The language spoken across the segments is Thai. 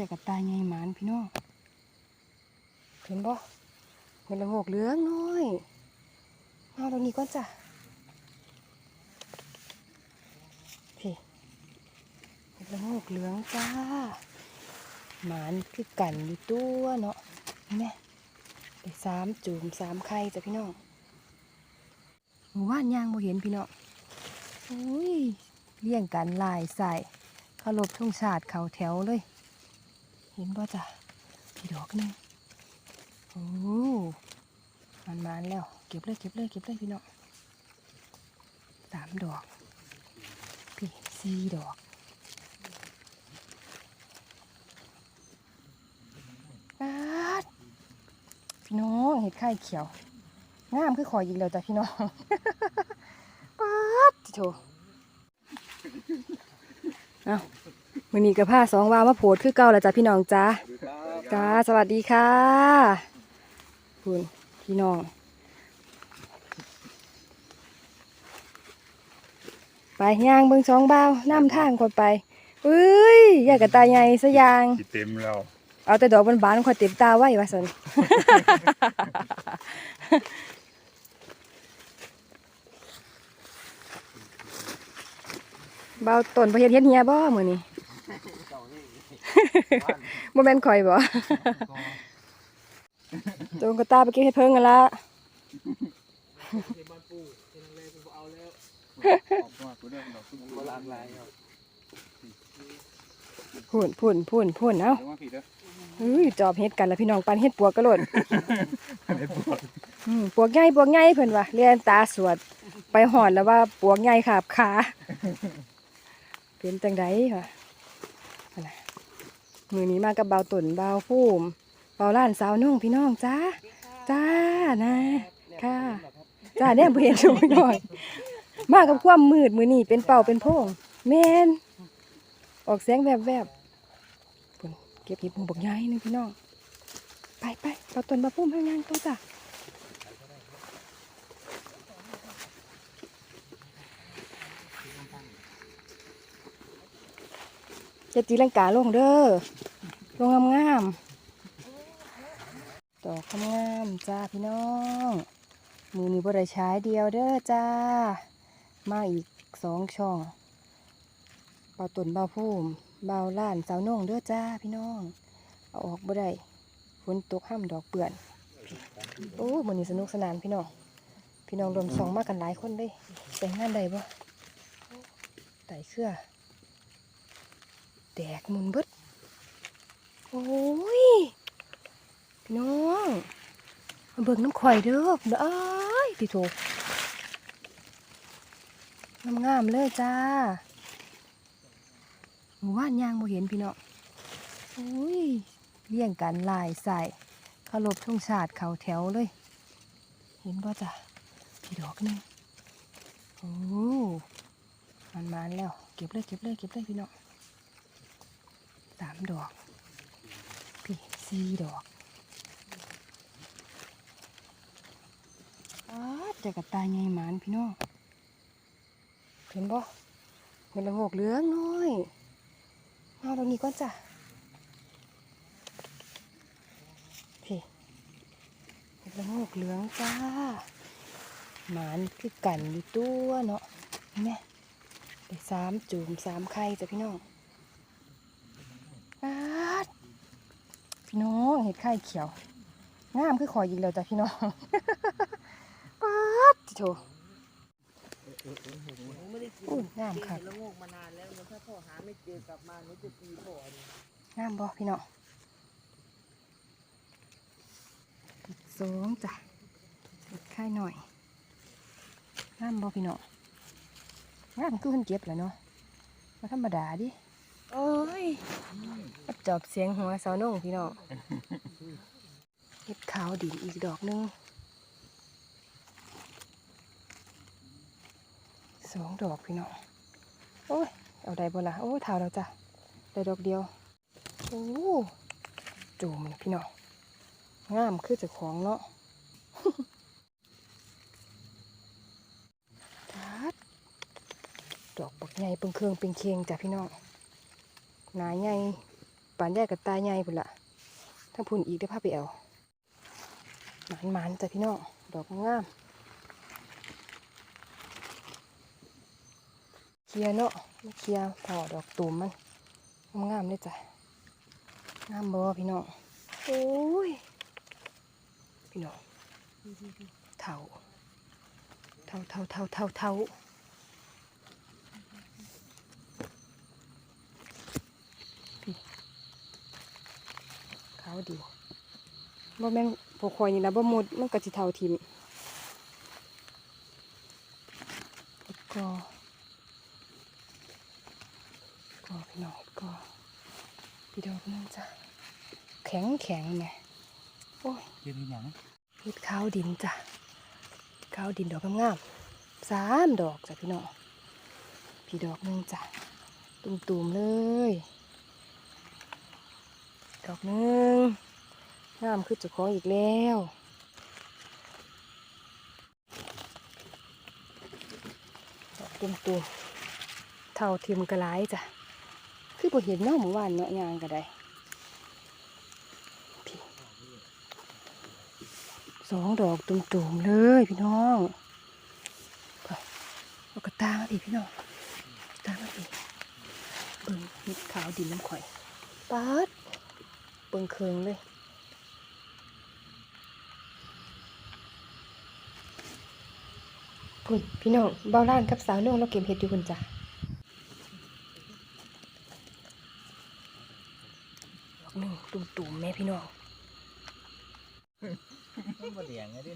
แต่กับตายไงหมานพี่น้องเห็นบ่เห็นละโงกเหลืองน้อยเอาตรงนี้ก่อนจ้ะพี่เห็นละโงกเหลืองจ้าหมานคือกันอยู่ตัวเนาะเนี่แม่ไปสามจูมสามไข่จ้ะพี่น้องหมู่บ้านยางบ่เห็นพี่น้องอุ้ยเลี้ยงกันลายใส่เคารพทุ่งชาติเขาแถวเลย ห็นบ่จ้ะพี่ดอกนึงโอ้มันมานแล้วเก็บเลยเก็บเลยเก็บเลยพี่น้องสามดอกพี่สี่ดอกปาดพี่น้องเห็ดไข่เขียวงามคือขอยอีกแล้วจ้ะพี่น้องปาดโถเอา มือนี้กับผ้าสองวาวมาโพดคือเก่าแล้วจ้ะพี่น้องจ้าจ้าสวัสดีค่ะคุณพี่น้องไปย่างเบิ่งสองบ่าวน้ำทางคนไปเอ้ยอยากกระตายใหญ่สะยางสิเต็มแล้วเอาแต่ดอกบานๆคอยเต็มตาไว้ว่าสันเบาต้นประเฮ็ดเฮ็ดเฮียบ่มื้อนี้ บ่แม่นข่อยบ่ตรงกระตาไปเก็บเฮ็ดเพิ่งกันละออกมาตัวเรื่องดอกโบราณลายครับพุ่นพุ่นพุ่นพุ่นเอ้าเดี๋ยวว่าผิดเด้อเฮ้ยจอบเฮ็ดกันละพี่น้องปันเฮ็ดปวกกระโลดอันนี้ปวดอืมปวกใหญ่ปวกใหญ่เพิ่นว่าเรียนตาสวด ไปหอนแล้วว่าปวกใหญ่ขาบขา เป็นจังไดค่ะนั่นน่ะ มือนี้มากับเบาตุ่นเบาฟูมเบาล้านสาวนุ่งพี่น้องจ้าจ้านะค่ะจ้าเนี่ยเห็นดูหน่อยมากับความมืดมือนี้เป็นเป่าเป็นพงแมนออกแสงแวบๆบเก็บหยิบหมูบักย้ายหนึงพี่น้องไปไปเบาตุ่นเบาฟูมให้งานตัวจ้า จะตีลังกาลงเด้อลงงามๆดอกงามจ้าพี่น้องมือนี้บริใช้เดียวเด้อจ้า มาอีกสองช่องเบาตุนเบาพุ่มเบาล้านสาวน่งเด้อจ้าพี่น้องเอาออกบ่ได้ฝนตกห้ามดอกเปื่อนโอ้มือนี้สนุกสนานพี่น้องพี่น้องรวมสองมากันหลายคนเลยแต่งงานใดบ่ไต่เครือ แตกหมุนเบิดโอ้ยน้องเบิ่งน้ำข่อยเด้อเอ้ยพี่โถงามๆเลยจ้าหมู่บ้านยางบ่เห็นพี่เน้องโอ้ยเลี้ยงกันลายใส่เคารพทุ่งชาติเขาแถวเลย เห็นบ่จ้ะพี่ดอกนึงโอ้มันมาแล้ว เก็บเลยเก็บเลยเก็บเลยพี่น้อง สามดอกพี่สี่ดอกอ้าจะกับตายไงหมานพี่น้องเห็นบ่เห็นละโงกเหลืองน้อยเอาตรงนี้ก่อนจ้ะพี่เห็นละโงกเหลืองจ้าหมานคือกันอยู่ตัวเนาะเห็นไหมไปสามจูมสามไข่จ้ะพี่น้อง ปาด พี่น้องเห็ดไข่เขียวงามคือขอยอีกแล้วจ้ะพี่น้องปาดโถอุ้งามค่ะละโงกมานานแล้วถ้าพ่อหาไม่เจอกลับมาหนูจะตีพ่องามบ่พี่น้องอีกสองจ้ะเห็ดไข่หน่อยงามบ่พี่น้องงามคือคนเก็บแหล้วเนาะมาธรรมดาดิโอ้ย จอบเสียงหัวสาวนุ่งพี่น้องเห็ดขาวดินอีกดอกหนึงสองดอกพี่น้องโอ้ยเอาได้บ่ล่ะโอ้ยเท่าแล้วจ้ะได้ดอกเดียวโอ้จูมพี่น้องงามคือจะของเนาะทัดดอกบักใหญ่เปิงเครื่องเป็นเคงจ้ะพี่น้องหนาใหญ่ ปานใหญ่กับตาใหญ่พุ่นละทั้งพุ่นอีกได้พาไปเอาหมานหมานๆจ้ะพี่น้อง ดอกงามเคลียเนาะไม่เคลียร์พอดอกตูมมันงามเลยจ้ะงามบ่พี่น้องโอ้ยพี่น้องเท่าเท่าเท่าเท่าเท่าเท่าาวดีบ่แม่นพวกข่อยนี่นะบ่หมดมันก็สิเท่าทิมแล้วก็ก็พี่น้องก็พี่ดอกนึงจ้ะแข็งแข็งแหมโอ้ยเก็บอีหยังเห็ดขาวดินจ้ะขาวดินดอกงามๆสามดอกจ้ะพี่น้องพี่ดอกหนึ่งจ้ะตุ่มๆเลย ดอกหนึ่งงามคือเจุดของอีกแล้วดอกตุ่มๆเท่าเทียมกระไรจ้ะ คือบ่เห็นเนาะหมู่บ้านเนาะยางก็ได้สองดอกตุ่มๆเลยพี่น้องเอากระตามาดิพี่น้องกระตามาดิเบิ่งเห็ดขาวดินน้ำข่อยปัด เบิ่งเคืองเลยพุ่นพี่น้องเบ้าล้านกับสาวนุ่งเราเก็บเห็ดอยู่พุ่นจ้ะดอกหนึ่งตุ่มๆแม่พี่น้องมันบ่เลี้ยงไงดิ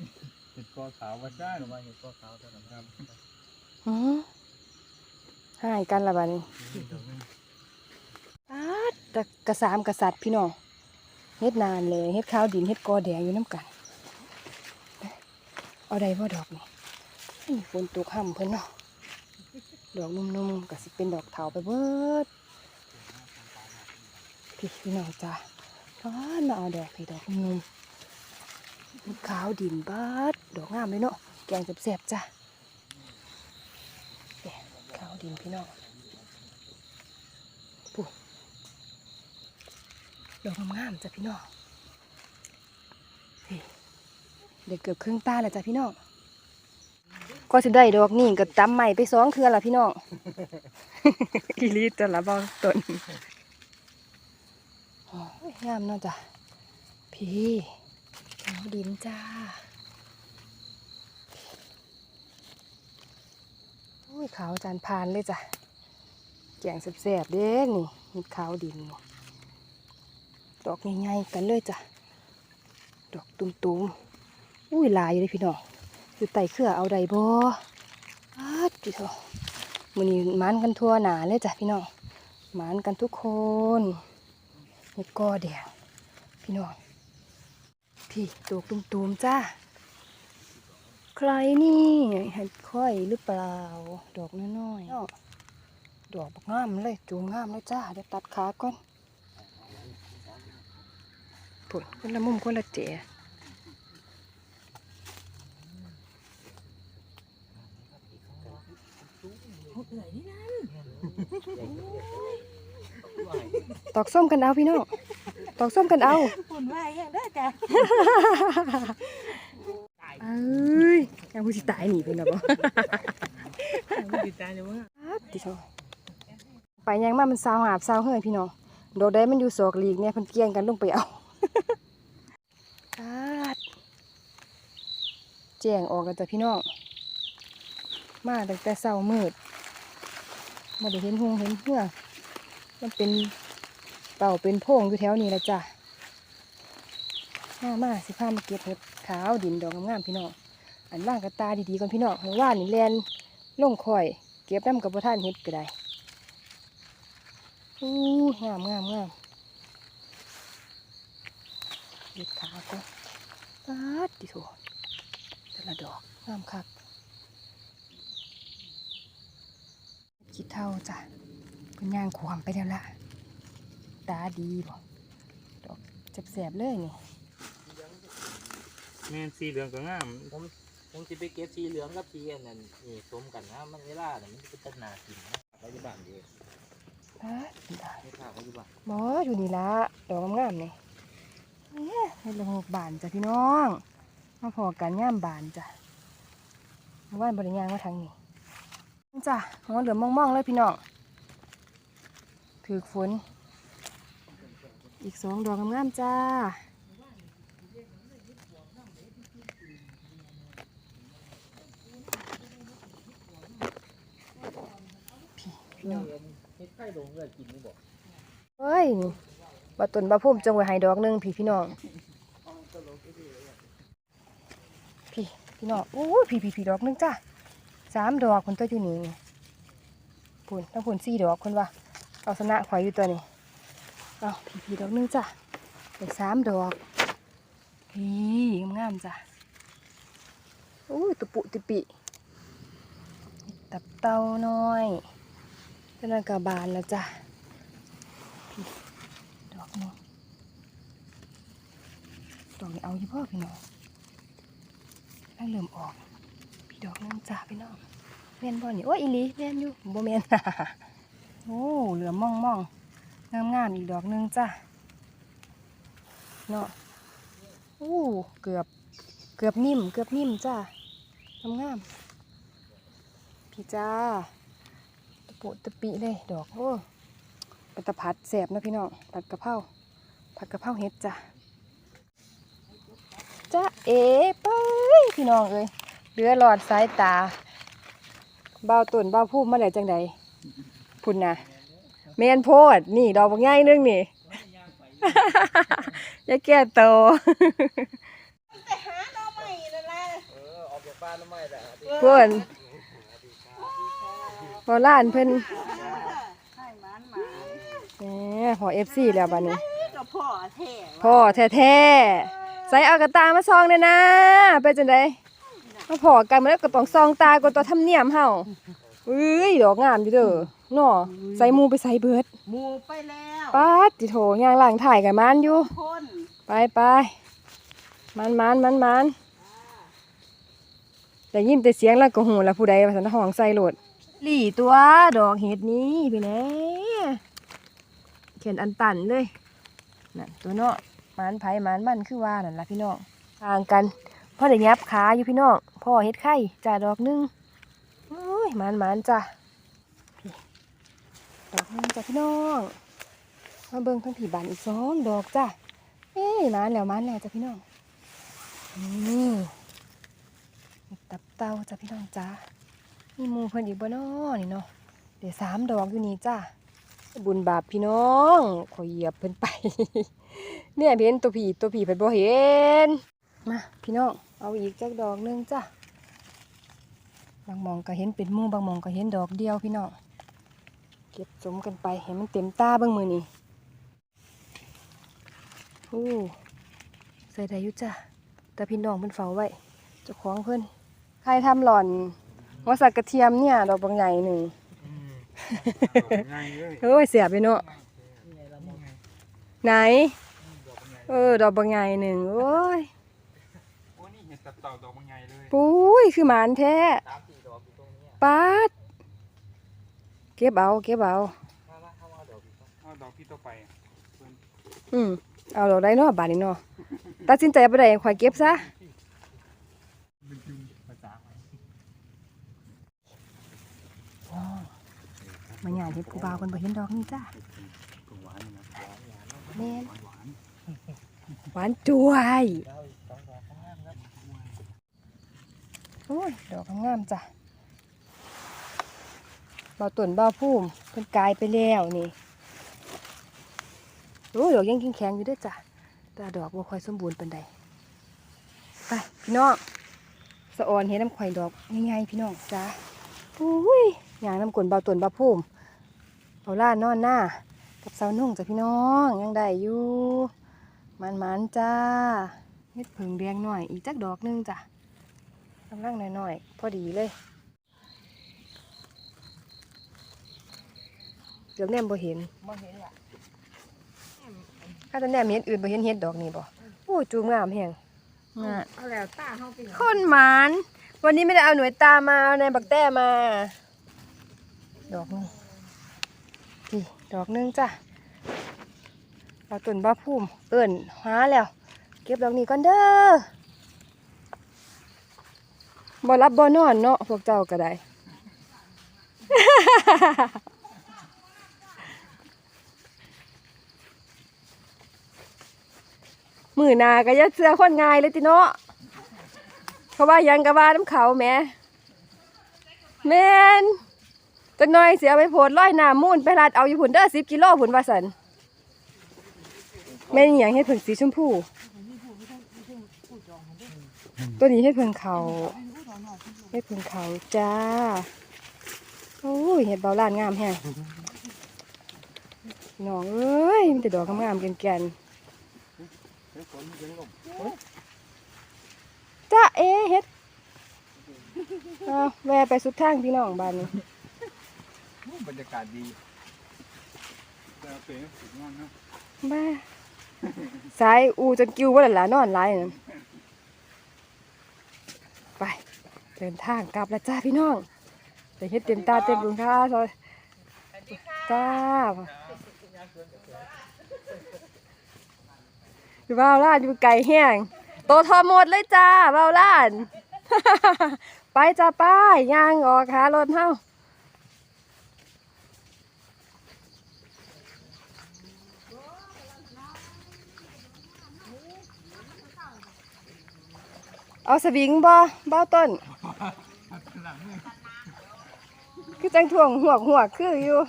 เห็ดกอขาวว่าซ่าหรือว่าเห็ดกอขาวเท่านั้นครับอือหายกันละบ้านี้ดอกนึงอาดแต่กระสามกษัตริย์พี่น้อง เฮ็ดนานเลยเฮ็ดข้าวดินเฮ็ดกอแดงอยู่น้ำกัน เอาใดบ่ดอกนี่อื้อฝนตกห่ำเพิ่นเนาะดอกนุ่มๆก็สิเป็นดอกเถาไปเบิดพี่พี่น้องจ้าร้านมาเอาดอกพี่ดอกนุ่มๆขาวดินเบัดดอกงามเลยเนาะแกงแซ่บๆจ้ะเอ๊ะขาวดินพี่น้อง ดอกงามๆจ้ะพี่น้องนี่เด็กเกือบครึ่งตาแล้วจ้ะพี่น้องก็จะได้ดอกนี่ก็จำใหม่ไปสองเทือละพี่น้องอีลีจะละเบาต้นโอ้ยงามเนาะจ้ะพี่ขาวดินจ้าโอ้ยขาวจานพานเลยจ้ะแกงแซ่บๆเด้นี่เห็ดขาวดินนี่ ดอกใหญ่ๆกันเลยจ้ะ ดอกตุ่มๆ อุ้ยลายอยู่เลยพี่น้องอยู่ไต่เครือเอาใดบ่อาดจิโตมือนี้มันกันทั่วหนาเลยจ้ะพี่น้องมันกันทุกคนเห็ดกอแดงพี่น้อง พี่ดอกตุ่มๆจ้า ใครนี่ห็ดค่อยหรือเปล่า ดอกน้อยๆดอกบักงามเลยจูงงามเลยจ้าเดี๋ยวตัดขาก่อน ผลคนละมุมคนละเจ๋ตอกส้มกันเอาพี่น้องตอกส้มกันเอาฝุ่นว่าอย่างได้จ้ะเอ้ยยังผู้สิตายหนีเพิ่นน่ะบ่ติดตาเลยว่าติโซไปยังมามันซาวหาบซาวเฮ้ยพี่น้องดอกได้มันอยู่ศอกหลีกเนี่ยเพิ่นเกี่ยงกันลงไปเอา อาดแจ้งออกกันจ้ะพี่น้อง มาตั้งแต่เช้ามืดมาได้เห็นหงเห็นเหือมันเป็นเป่าเป็นโพงอยู่แถวนี้ละจ้ะมามาสิพามาเก็บเห็ดขาวดินดอกงามๆพี่น้อง อันล่างกระตาดีๆก่อนพี่น้องเพราะว่านี่แลนลงคอย เก็บน้ำกับพ่ท่านเห็ดก็ได้อู้งามงามงาม เห็ดขาวก็ปาดดิโถแต่ละดอกงามคักคิดเท่าจ้ะเพิ่นย่างขวามไปแล้วล่ะตาดีบ่ดอกแสบๆเลยนี่แม่นสีเหลืองก็งามผมผมสิไปเก็บสีเหลืองกับสีอันนั้นนี่สมกันนะมันเวลาเนี่ยมันเป็นตนากินนะไปที่บ้านดีไปฮะดาไม่ข่าวเขาอยู่บ้านบออยู่นี่ละดอกงามๆนี่ เนี่ยเฮ็ดละโงกบานจ้ะพี่น้องมาพอกันย่ามบานจ้ะว่านบริยางมาทางนี้จ้ะหัวเหลือมมองๆเลยพี่น้อง ถือฝน อีกสองดอกงามๆจ้าพี่น้องเฮ็ดไข่ลงเลย บาตุนบาพุ่มจงไว้ให้ดอกหนึงพี่พี่น้องพี่พี่น้องโอ้ยพี่พี่พี่ดอกหนึงจ้าสามดอกคนตัวอยู่นี่พุ่นถ้าพุ่นสี่ดอกคนว่าเอาชนะข่อยอยู่ตัวนี้เอาพี่พี่ดอกหนึงจ้าเป็นสามดอกพี่งามจ้ะโอ้ยตุปุติปิตับเต้าน้อยเจ้านั่นกระบาลแล้วจ้ะ ดอกหนึง ดอกนี้เอาที่พ่อพี่น้องแล้วเริ่มออก พี่ดอกหนึงจ้าพี่น้องแม่นบ่นี่โอ้ยอีลีแม่นอยู่บ่แม่นโอ้เหลือมม่องม่องงามงามอีกดอกหนึงจ้าเนาะโอ้เกือบเกือบนิ่ม เกือบนิ่มจ้างามงามพี่จ้าตะปุตะปิเลยดอกโอ้เป็นตะผัดแสบนะพี่น้องผัดกะเพราผัดกะเพราเฮ็ดจ้า เอ๋ไปพี่น้องเอ้ยเรือหลอดสายตา เบาตุ่นเบาพูดมาได้จังใดพุ่นนะเมนโพด นี่ดอกบางใหญ่นึงนี่อย่าแก้โตไปหาหน่อไม้นั่นแหละเออออกจากบ้านแล้วไม่แต่เพื่อนพอล้านเพิ่นให้หมานหมาแหมพอเอฟซีแล้วบัดนี้ก็พ่อแท้พ่อแท้ๆ ใส่เอากระตามาซองเลยนะ ไปจังไดมาพอกันมาแล้วก็ต้องซองตาก็ตัวทำเนียมเฮาเอ้ยดอกงามอยู่เด้อเนาะใส่หมูไปใส่เบิดหมูไปแล้วป๊าดติโถย่างล่างถ่ายกันมันอยู่คนไปไปมันมันมันมันแต่ยินแต่เสียงแล้วก็หูแล้วผู้ใดว่าสันห้องใส่โหลดหลี่ตัวดอกเห็ดนี้พี่แหน่เขียนอันตันเลยนั่นตัวเนาะ มันไผ่มันมันคือว่านั่นละพี่น้องต่างกันพ่อได้ยับขาอยู่พี่น้องพ่อเห็ดไข่จ่าดอกหนึงโอ้ยมันมันจ้ะดอกหนึงจ้ะพี่น้องมาเบิ่งทั้งผีบานอีกสองดอกจ้ะเอ้ยมันแล้วมันแล้วจ้ะพี่น้องนี่ตับเต้าจ้ะพี่น้องจ้านี่มูเพิ่นอีกบ่น้อนี่เนาะเดี๋ยวสามดอกอยู่นี่จ้า บุญบาปพี่น้องขอยเหยียบเพิ่นไป เนี่ยเห็นตัวผีตัวผีเพิ่นบ่เห็นมาพี่น้องเอาอีกจักดอกนึงจ้ะบางมองก็เห็นเป็นมู่บางมองก็เห็นดอกเดียวพี่น้องเก็บสมกันไปให้มันเต็มตาบิ่งมือนี่โอ้ใส่ได้ยู่จ้ะแต่พี่น้องเพิ่นเฝ้าไว้เจ้าของเพิ่นใครทำหล่อนหัวสักกระเทียมเนี่ยดอกบางใหญ่หนึ่ง เลยเฮ้ยเสียบไปเนาะนี่ไงละมองไหน เออ ดอกบางใหญ่หนึ่งโอ้ยโอ้นี่เห็ดตับเต่าดอกมันใหญ่เลยปุ้ยคือหมานแท้สามสี่ดอกอยู่ตรงเนี้ยปาดเก็บเอาเก็บเอาถ้าว่าถ้าว่าดอกอยู่ตรงเอาดอกพี่ต่อไปอะเพิ่นอืมเอาดอกได้เนาะบาดนี้เนาะตัดสินใจบ่ได้ข่อยเก็บซะ เป็นจุ่มภาษาไว้ มาหยาเห็ดผู้บ่าวเพิ่นบ่เห็นดอกนี่จ้ะก็หวาแม่นหวานจ้วยแล้วอีกสองดอกข้างางครับโอ้ยดอกงามจ้ะเบาต้นเบาพุ่มเพิ่นกลายไปแล้วนี่โอ้ยดอกยังแข็งๆอยู่ด้วยจ้ะแต่ดอกบ่ค่อยสมบูรณ์ปานใดไปพี่น้องสะออนเห็นน้ำข่อยดอกง่ายๆพี่น้องจ้ะอุ้ยยางน้ำกลนเบาต้นเบาพุ่ม เอาล่านอนหน้า กับสาวนุ่งจ้ะพี่น้องยังได้อยู่มันๆจ้าเฮ็ดผึ่งแดงหน่อยอีกจักดอกหนึงจ้ะกำลังหน่อยๆพอดีเลยเดี๋ยวแนมบ่เห็นบ่เห็นล่ะถ้าจะแนมเห็นอื่นบ่เห็นเห็ดดอกนี่บ่โอ้ยจูงงามแฮงงาเอาแล้วตาเฮาไปหาคนหมาน วันนี้ไม่ได้เอาหน่วยตามาเอาในบักแต้มา ดอกนี่พี่ ดอกหนึงจ้ะเอาต้นบ้าพุ่มเอิ่นหาแล้ว เก็บดอกนี้ก่อนเด้อบ่รับบ่นอนเนาะพวกเจ้าก็ได้ มือนาก็อยัดเสื้อคนง่ายเลยติเนาะเพราะว่ายังกะว่าน้ำเขาแม่แม่น จักหน่อยเสียไปโพดร้อยหน้ามูนไปลาดเอาอยู่ผุนเด้อสิบกิโลผุนว่าสันแม่นอหย่างให้เพิ่งสีชมพู ตัวนี้ให้เพิ่งเขาให้เพิ่งเขาจ้าโอ้ยเห็ดเบาล้านงามแฮงน้องเอ้ยมีแต่ดอกงามๆแก่นๆจ้าเอเฮ็ดเอาแวะไปสุดทางพี่น้องบ้านนี้ บรรยากาศดีแต่เป็นสุดงอนนะบ้าสายอูจนกิ้วว่าหลานนอนหลายนั่นไป เดินทางกลับแล้วจ้าพี่น้องไปเฮ็ดเต็มตาเต็มดวงตาซอยจ้าอยู่บ้าวล้านอยู่ไกลแห้งโตทอหมดเลยจ้าบ้าวล้าน ไปจ้าไป้ายย่างออกหารถเฮา เอาสวิงบ่บ้าต้นคือจังถ่วงหัวหัวคืออยู่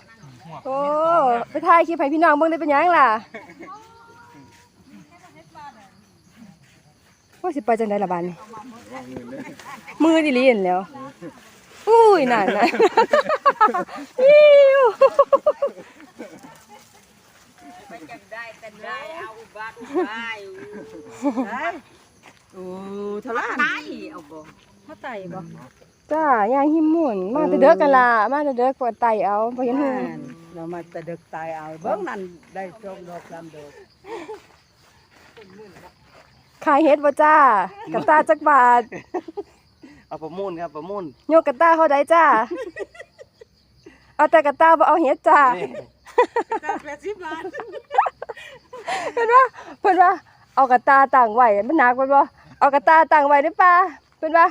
โอ้ไปถ่ายคลิปให้พี่น้องเบิ่งได้เป็นยังล่ะว่าสิไปจังได้ละบัดนี้มือดิลีนแล้ว อุ้ยนั่นน่ะอิ๊วได้แต่ได้เอาบ้านได้ โอ้ทลาไตเอาบ่มาไต่บ่จ้าย่างหิมมุ่นมาแต่เด้อกันล่ะมาแต่เด้อกว่าไต่เอาบ่เห็นหูเรามาแต่ดึกตายเอาเบิ่งนั่นได้ชมดอกลำดอกขายเฮ็ดบ่จ้ากระตาจักบาทเอาประมูลครับประมูลโยกกระตาเท่าใดจ้าเอาแต่กระตาบ่เอาเฮ็ดจ้าตาแปดสิบบาทเพิ่นว่าเพิ่นว่าเอากระตาตั้งไว้มันหนักเพิ่นบ่ เอากระตาตั้งไว้ได้ป่ะเพิ่นว่า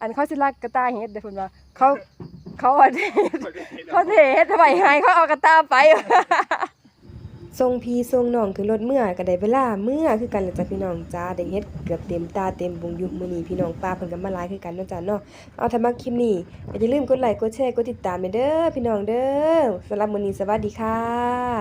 อันเขาสิรักกระตาเฮ็ดเด้อเพิ่นว่าเขาเขาเอาเฮ็ดเขาเทเฮ็ดไว้ให้เขาเอากระตาไปทรงพีทรงน้องคือรถเมื่อก็ได้เวลาเมื่อคือกันหละจ้ะพี่น้องจ้าได้เฮ็ดเกือบเต็มตาเต็มบุงยุคมื้อนี้พี่น้องป้าเพิ่นก็มาหลายคือกันเนาะจ้ะเนาะเอาถ้ามักคลิปนี้อย่าลืมกดไลค์กดแชร์กดติดตามเด้อพี่น้องเด้อสำหรับมื้อนี้สวัสดีค่ะ